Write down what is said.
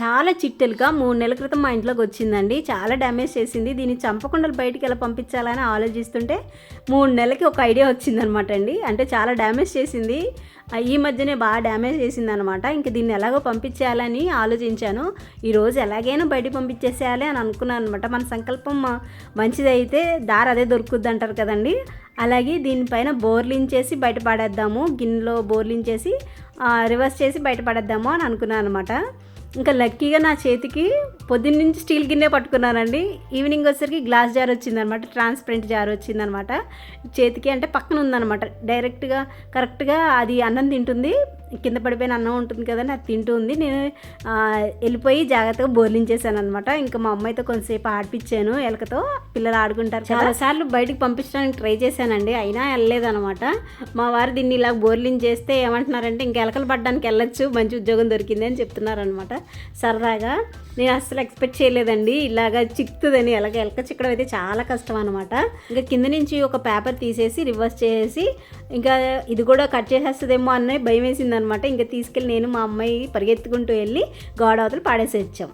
చాలా చిట్టెలుగా మూడు నెలల క్రితం మా ఇంట్లోకి వచ్చిందండి. చాలా డ్యామేజ్ చేసింది. దీన్ని చంపకుండా బయటికి ఎలా పంపించాలని ఆలోచిస్తుంటే మూడు నెలలకి ఒక ఐడియా వచ్చిందనమాట అండి. అంటే చాలా డ్యామేజ్ చేసింది. ఈ మధ్యనే బాగా డ్యామేజ్ చేసింది అనమాట ఇంక దీన్ని ఎలాగో పంపించేయాలని ఆలోచించాను. ఈరోజు ఎలాగైనా బయటికి పంపించేసేయాలి అని అనుకున్నాను అనమాట మన సంకల్పం మంచిదైతే దారి అదే దొరుకుద్ది అంటారు కదండి. అలాగే దీనిపైన బోర్లించేసి బయట పడేద్దాము. గిన్నెలో బోర్లించేసి చేసి రివర్స్ చేసి బయట పడేద్దాము అని అనుకున్నాను అనమాట ఇంకా లక్కీగా నా చేతికి పొద్దున్న నుంచి స్టీల్ గిన్నె పట్టుకున్నానండి. ఈవినింగ్ వచ్చేసరికి గ్లాస్ జార్ వచ్చిందనమాట ట్రాన్స్పరెంట్ జార్ వచ్చిందనమాట. చేతికి అంటే పక్కన ఉందనమాట. డైరెక్ట్గా కరెక్ట్గా అది అన్నం తింటుంది. కింద పడిపోయిన అన్నం ఉంటుంది కదండి అది తింటూ ఉంది నేను వెళ్ళిపోయి జాగ్రత్తగా బోర్లించేసాను అనమాట ఇంకా మా అమ్మాయితో కొంతసేపు ఆడిపించాను ఎలకతో. పిల్లలు ఆడుకుంటారు చాలాసార్లు బయటకు పంపించడానికి ట్రై చేశానండి అయినా వెళ్ళలేదనమాట మా వారు దీన్ని ఇలా బోర్లింగ్ చేస్తే ఏమంటున్నారంటే ఇంకా ఎలకలు పడడానికి వెళ్ళొచ్చు మంచి ఉద్యోగం దొరికింది అని చెప్తున్నారనమాట సరదాగా నేను అస్సలు ఎక్స్పెక్ట్ చేయలేదండి ఇలాగా చిక్కుతుందని ఎలాగ ఎలక చిక్కడం అయితే చాలా కష్టం అనమాట ఇంకా కింద నుంచి ఒక పేపర్ తీసేసి రివర్స్ చేసి ఇంకా ఇది కూడా కట్ చేసేస్తుందేమో అన్న భయం వేసింది అనమాట. ఇంకా తీసుకెళ్ళి నేను మా అమ్మాయి పరిగెత్తుకుంటూ వెళ్ళి గోడ అవతల పాడేసి వచ్చాం.